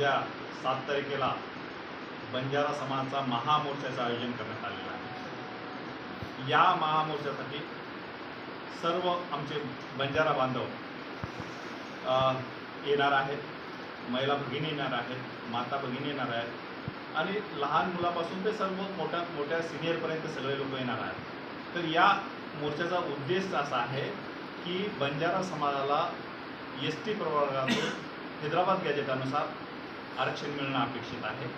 उद्या सात तारखेला बंजारा समाजाचा महामोर्चाचं आयोजन करण्यात आलेलं आहे. या महामोर्चासाठी सर्व आमचे बंजारा बांधव येणार आहेत महिला भगिनी येणार आहेत माता भगिनी येणार आहेत आणि लहान मुलापासून ते सर्व मोठ्या मोठ्या सिनियरपर्यंत सगळे लोक येणार आहेत. तर या मोर्चाचा उद्देश असा आहे की बंजारा समाजाला एस टी प्रवर्गातून हैदराबाद गॅजेटानुसार आरक्षण मिळणं अपेक्षित आहे.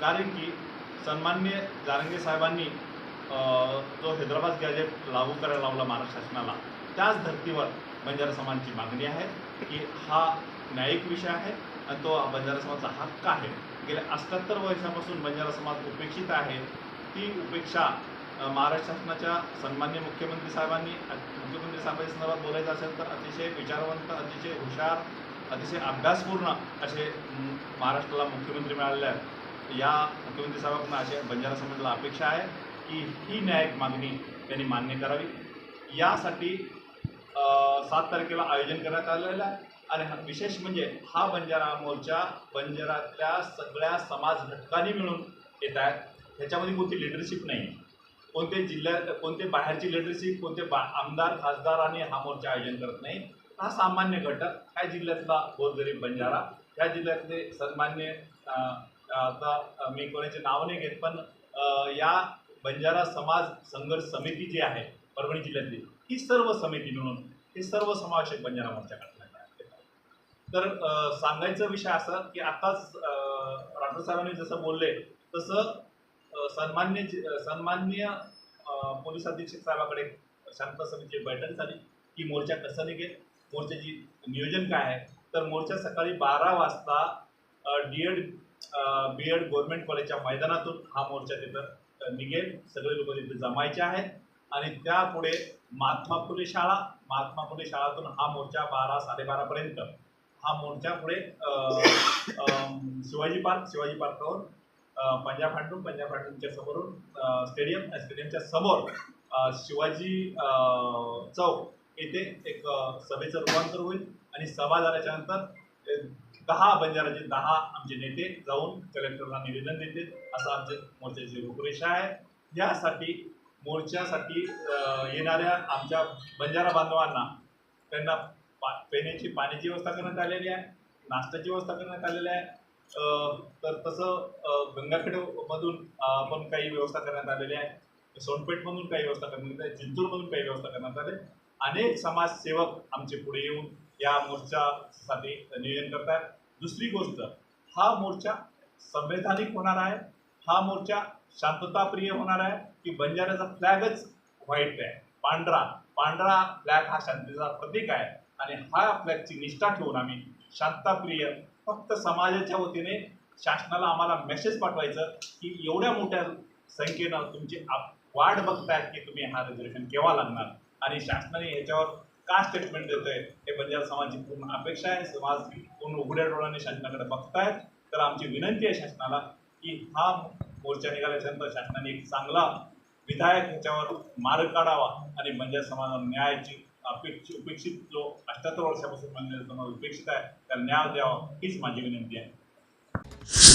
कारण की सन्मान्य जारंगे साहेबांनी जो हैदराबाद गॅजेट लागू करायला लावला महाराष्ट्र शासनाला त्याच धर्तीवर बंजारा समाजाची मागणी आहे की हा न्यायिक विषय आहे आणि तो बंजारा समाजाचा हक्क आहे. गेल्या अष्ट्याहत्तर वर्षापासून बंजारा समाज उपेक्षित आहे. ती उपेक्षा महाराष्ट्र शासनाच्या सन्मान्य मुख्यमंत्री साहेबांनी मुख्यमंत्री साहेबांच्या संदर्भात बोलायचं असेल तर अतिशय विचारवंत अतिशय हुशार अतिशय अभ्यासपूर्ण असे महाराष्ट्राला मुख्यमंत्री मिळालेले आहेत. या मुख्यमंत्री साहेबांना असे बंजारा समाजाला अपेक्षा आहे की ही न्यायिक मागणी त्यांनी मान्य करावी. यासाठी सात तारखेला आयोजन करण्यात आलेलं आहे. आणि हा विशेष म्हणजे हा बंजारा मोर्चा बंजारातल्या सगळ्या समाज घटकांनी मिळून येत आहेत ह्याच्यामध्ये कोणती लिडरशिप नाही कोणते जिल्ह्यात कोणते बाहेरची लिडरशिप कोणते बा आमदार खासदारांनी हा मोर्चा आयोजन करत नाही. हा सामान्य घटक. ह्या जिल्ह्यातला गोरगरीब बंजारा ह्या जिल्ह्यातले सन्मान्य आता मी कोणाचे नाव नाही घेत पण या बंजारा समाज संघर्ष समिती जी आहे परभणी जिल्ह्यातली ही सर्व समिती मिळून हे सर्व समावेशक बंजारा मोर्चा तर सांगायचा विषय असा की आताच राठोड साहेबांनी जसं बोलले तसं सन्मान्य सन्मान्य पोलीस अधीक्षक साहेबाकडे शांत समितीची बैठक झाली की मोर्चा कसा निघेल? मोर्चाची नियोजन काय आहे? तर मोर्चा सकाळी बारा वाजता D Ed B Ed government कॉलेजच्या मैदानातून हा मोर्चा तिथं निघेल. सगळे लोक तिथे जमायचे आहेत. आणि त्यापुढे महात्मा फुले शाळा महात्मा फुले शाळातून हा मोर्चा बारा साडेबारापर्यंत हा मोर्चा पुढे शिवाजी पार्क शिवाजी पार्कवरून पंजाब हांडून पंजाब हांडूनच्या समोरून स्टेडियम स्टेडियमच्या समोर शिवाजी चौक येथे एक सभेचं रूपांतर होईल आणि सभा झाल्याच्यानंतर दहा बंजाराचे दहा आमचे नेते जाऊन कलेक्टरला निवेदन देतील असं आमचे मोर्चाची रूपरेषा आहे. यासाठी मोर्चासाठी येणाऱ्या आमच्या बंजारा बांधवांना त्यांना पा पेण्याची पाण्याची व्यवस्था करण्यात आलेली आहे नाश्त्याची व्यवस्था करण्यात आलेली आहे. तर तसं गंगाखेडमधून आपण पण काही व्यवस्था करण्यात आलेली आहे. सोनपेठमधून काही व्यवस्था करण्यात आली जिंतूरमधून काही व्यवस्था करण्यात आली अनेक समाजसेवक आमचे पुढे येऊन या मोर्चासाठी नियोजन करतात दुसरी गोष्ट हा मोर्चा संवैधानिक होणार आहे. हा मोर्चा शांतताप्रिय होणार आहे की बंजाऱ्याचा फ्लॅगच व्हाईट आहे. पांढरा पांढरा फ्लॅग हा शांततेचा प्रतीक आहे आणि हा फ्लॅगची निष्ठा ठेवून आम्ही शांतताप्रिय फक्त समाजाच्या वतीने शासनाला आम्हाला मेसेज पाठवायचं की एवढ्या मोठ्या संख्येनं तुमची आप- वाट बघतायत की तुम्ही हा रिझर्वेशन केव्हा लागणार? आणि शासनाने याच्यावर का स्टेटमेंट देतोय हे बंजारा समाजाची पूर्ण अपेक्षा आहे. समाज पूर्ण उघड्या डोळ्याने शासनाकडे बघतायत. तर आमची विनंती आहे शासनाला की हा मोर्चा निघाल्याच्यानंतर शासनाने एक चांगला विधायक ह्याच्यावर मार्ग काढावा आणि बंजारा समाजाला न्यायाची अपेक्षित उपेक्षित जो अठ्याहत्तर वर्षापासून बंजारा समाज उपेक्षित आहे त्याला न्याय द्यावा हीच माझी विनंती आहे.